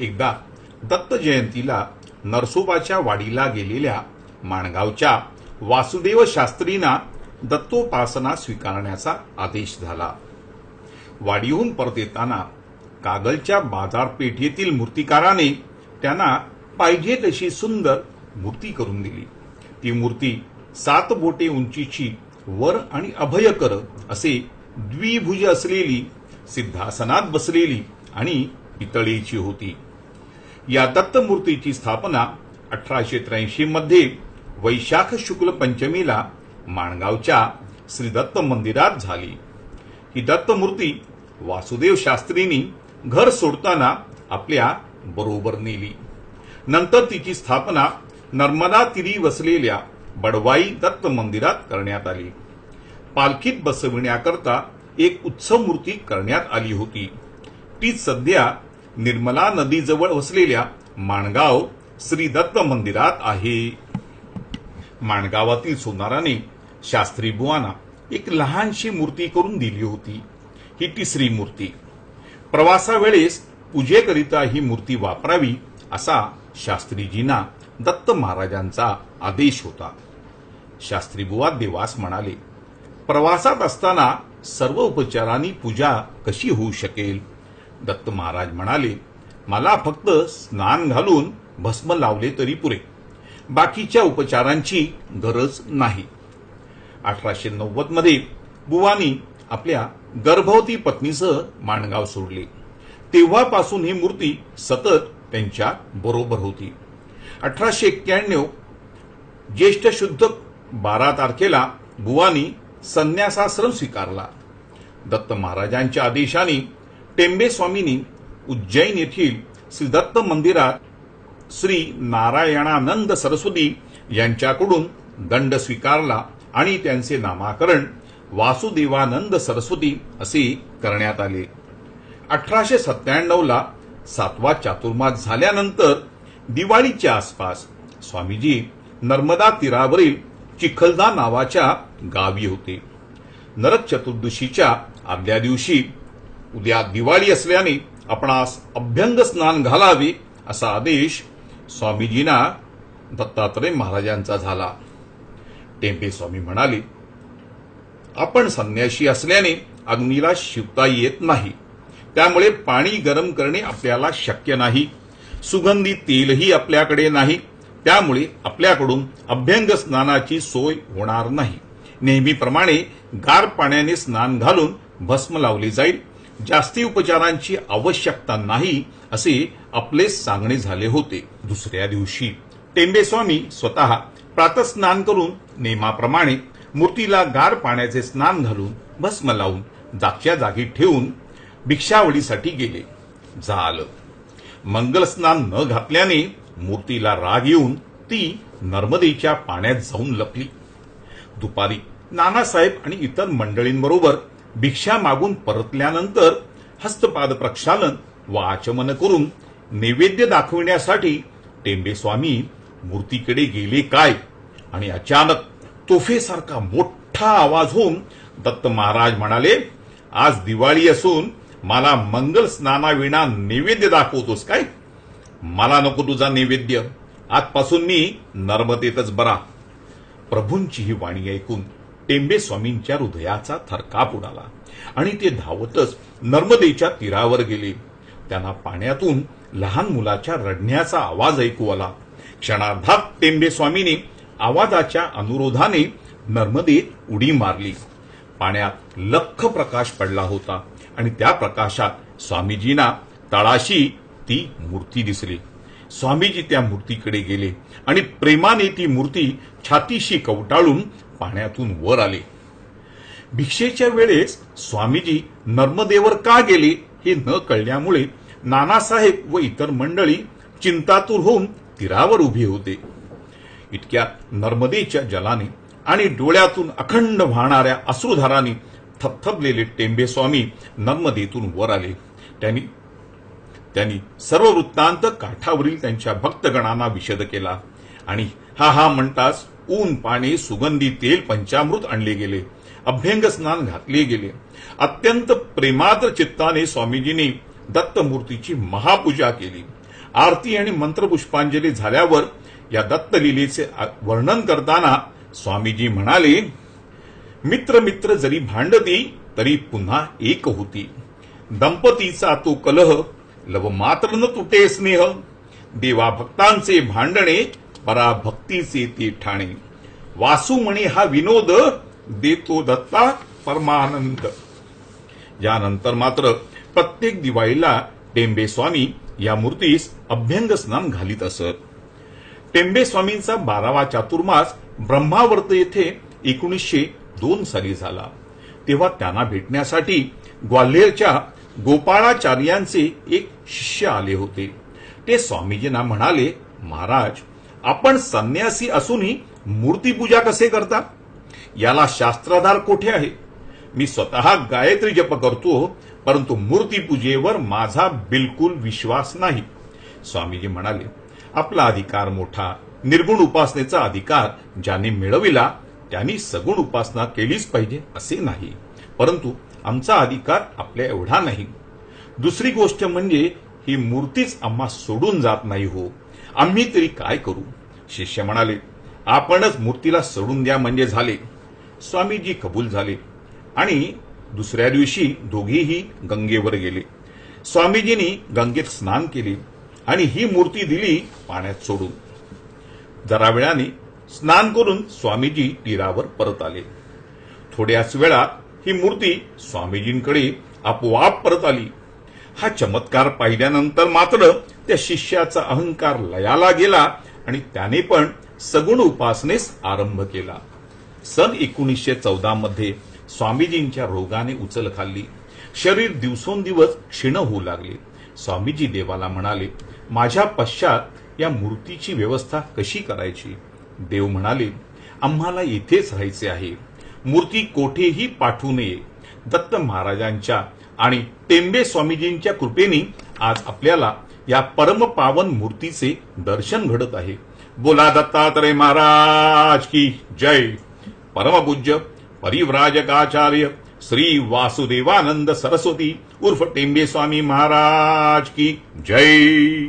एकदा दत्त जयंतीला नरसोबाच्या वाडीला गेलेल्या माणगावच्या वासुदेव शास्त्रींना दत्तोपासना स्वीकारण्याचा आदेश झाला. वाडीहून परत येताना कागलच्या बाजारपेठेतील मूर्तिकाराने त्यांना पाहिजे तशी सुंदर मूर्ती करून दिली. ती मूर्ती सात बोटे उंचीची वर आणि अभयकर असे द्विभुज असलेली सिद्धासनात बसलेली आणि पितळेची होती. या दत्तमूर्तीची स्थापना अठराशे त्र्याऐंशी मध्ये वैशाख शुक्ल पंचमीला माणगावच्या श्री दत्त मंदिरात झाली. ही दत्तमूर्ती वासुदेव शास्त्रींनी घर सोडताना आपल्या बरोबर नेली. नंतर तिची स्थापना नर्मदा तिरी वसलेल्या बडवाई दत्त मंदिरात करण्यात आली. पालखीत बसविण्याकरता एक उत्सव मूर्ती करण्यात आली होती. ती सध्या निर्मला नदीजवळ वसलेल्या माणगाव श्री दत्त मंदिरात आहे. माणगावातील सोनाराने शास्त्री बुवांना एक लहानशी मूर्ती करून दिली होती. ही तिसरी मूर्ती. प्रवासावेळेस पूजेकरिता ही मूर्ती वापरावी असा शास्त्रीजींना दत्त महाराजांचा आदेश होता. शास्त्रीबुवा देवास म्हणाले प्रवासात असताना सर्व उपचारांनी पूजा कशी होऊ शकेल? दत्त महाराज म्हणाले मला फक्त स्नान घालून भस्म लावले तरी पुरे. बाकीच्या उपचारांची गरज नाही. अठराशे नव्वदमध्ये बुवानी आपल्या गर्भवती पत्नीसह माणगाव सोडले. तेव्हापासून ही मूर्ती सतत त्यांच्या बरोबर होती. अठराशे एक्क्याण्णव ज्येष्ठ शुद्ध बारा तारखेला बुवानी संन्यासाश्रम स्वीकारला. दत्त महाराजांच्या आदेशाने टेंबे स्वामींनी उज्जैन येथील श्री दत्त मंदिरात श्री नारायणानंद सरस्वती यांच्याकडून दंड स्वीकारला आणि त्यांचे नामाकरण वासुदेवानंद सरस्वती असे करण्यात आले. अठराशे सत्त्याण्णवला सातवा चातुर्मास झाल्यानंतर दिवाळीच्या आसपास स्वामीजी नर्मदा तीरावरील चिखलदा नावाच्या गावी होते. नरक चतुर्दशीच्या आदल्या दिवशी उद्या दिवाळी असल्याने आपणास अभ्यंग स्नान घालावे असा आदेश स्वामीजींना दत्तात्रय महाराजांचा झाला. टेंबे स्वामी म्हणाले आपण संन्याशी असल्याने अग्नीला शिवता येत नाही. त्यामुळे पाणी गरम करणे आपल्याला शक्य नाही. सुगंधी तेलही आपल्याकडे नाही. त्यामुळे आपल्याकडून अभ्यंग स्नानाची सोय होणार नाही. नेहमीप्रमाणे गार पाण्याने स्नान घालून भस्म लावले जाईल. जास्ती उपचारांची आवश्यकता नाही असे आपले सांगणे झाले होते दुसऱ्या दिवशी. टेंबेस्वामी स्वतः प्रातस्नान करून नेमाप्रमाणे मूर्तीला गार पाण्याचे स्नान घालून भस्म लावून जागच्या जागी ठेवून भिक्षावळीसाठी गेले. झालं मंगलस्नान न घातल्याने मूर्तीला राग येऊन ती नर्मदेच्या पाण्यात जाऊन लपली. दुपारी नानासाहेब आणि इतर मंडळींबरोबर भिक्षा मागून परतल्यानंतर हस्तपाद प्रक्षालन व आचमन करून नैवेद्य दाखविण्यासाठी टेंबेस्वामी मूर्तीकडे गेले काय? आणि अचानक तोफेसारखा मोठा आवाज होऊन दत्त महाराज म्हणाले आज दिवाळी असून मला मंगल स्नानाविना नैवेद्य दाखवतोस काय? मला नको तुझा नैवेद्य. आजपासून मी नर्मदेतच बरा. प्रभूंची ही वाणी ऐकून टेंबे स्वामींच्या हृदयाचा थरकाप उडाला आणि ते धावतच नर्मदेच्या तीरावर गेले. त्यांना पाण्यातून लहान मुलाच्या रडण्याचा आवाज ऐकू आला. क्षणार्धात टेंबे स्वामीने आवाजाच्या अनुरोधाने नर्मदेत उडी मारली. पाण्यात लख प्रकाश पडला होता आणि त्या प्रकाशात स्वामीजींना तळाशी ती मूर्ती दिसली. स्वामीजी त्या मूर्तीकडे गेले आणि प्रेमाने ती मूर्ती छातीशी कवटाळून पाण्यातून वर आले. भिक्षेच्या वेळेस स्वामीजी नर्मदेवर का गेले हे न कळल्यामुळे नानासाहेब व इतर मंडळी चिंतातूर होऊन तीरावर उभे होते. इतक्या नर्मदेच्या जलाने आणि डोळ्यातून अखंड वाहणाऱ्या अश्रुधाराने थपथपलेले टेंबे स्वामी नर्मदेतून वर आले. त्यांनी त्यांनी सर्व वृत्तांत काठावरील त्यांच्या भक्तगणांना विशद केला आणि हा हा म्हणताच ऊन पाणी सुगंधी तेल पंचामृत आणले गेले. अभ्यंग स्नान घातले गेले. अत्यंत प्रेमात्र चित्ताने स्वामीजींनी दत्तमूर्तीची महापूजा केली. आरती आणि मंत्रपुष्पांजली झाल्यावर या दत्तलीलेचे वर्णन करताना स्वामीजी म्हणाले मित्र मित्र जरी भांडती तरी पुन्हा एक होती. दंपतीचा तो कलह लव मात्र न तुटे स्नेह. देवाभक्तांचे भांडणे पराभक्तीचे ते ठाणे. वासुमणी हा विनोद देतो दत्ता परमानंद. यानंतर मात्र प्रत्येक दिवाळीला टेंबे स्वामी या मूर्तीस अभ्यंग स्नान घालीत असत. टेंबे स्वामींचा बारावा चातुर्मास ब्रह्मावर्त येथे एकोणीसशे दोन साली झाला. तेव्हा त्यांना भेटण्यासाठी ग्वाल्हेरच्या गोपाळाचार्यांचे एक शिष्य आले होते. ते स्वामीजींना म्हणाले महाराज आपण संन्यासी असूनही मूर्तीपूजा कसे करता याला शास्त्राधार कोठे आहे? मी स्वतः गायत्री जप करतो परंतु मूर्तीपूजेवर माझा बिलकुल विश्वास नाही. स्वामीजी म्हणाले आपला अधिकार मोठा निर्गुण उपासनेचा अधिकार ज्याने मिळविला त्यांनी सगुण उपासना केलीच पाहिजे असे नाही. परंतु आमचा अधिकार आपल्या एवढा नाही. दुसरी गोष्ट म्हणजे ही मूर्तीच आम्हा सोडून जात नाही हो. आम्ही तरी काय करू? शिष्य म्हणाले आपणच मूर्तीला सोडून द्या म्हणजे झाले. स्वामीजी कबूल झाले आणि दुसऱ्या दिवशी दोघेही गंगेवर गेले. स्वामीजींनी गंगेत स्नान केले आणि ही मूर्ती दिली पाण्यात सोडून. जरा वेळाने स्नान करून स्वामीजी तीरावर परत आले. थोड्याच वेळात ही मूर्ती स्वामीजींकडे आपोआप परत आली. हा चमत्कार पाहिल्यानंतर मात्र त्या शिष्याचा अहंकार लयाला गेला आणि त्याने पण सगुण उपासनेस आरंभ केला. सन एकोणीसशे चौदा मध्ये स्वामीजींच्या रोगाने उचल खाल्ली. शरीर दिवसोंदिवस क्षीण होऊ लागले. स्वामीजी देवाला म्हणाले माझ्या पश्चात या मूर्तीची व्यवस्था कशी करायची? देव म्हणाले आम्हाला येथेच राहायचे आहे. मूर्ती कोठेही पाठवू नये. दत्त महाराजांच्या आणि टेंबे स्वामीजींच्या कृपेने आज आपल्याला या परमपावन मूर्तीचे दर्शन घडत आहे. बोला दत्तात्रय महाराज की जय. परमपूज्य परिव्राजकाचार्य श्री वासुदेवानंद सरस्वती उर्फ टेंबे स्वामी महाराज की जय.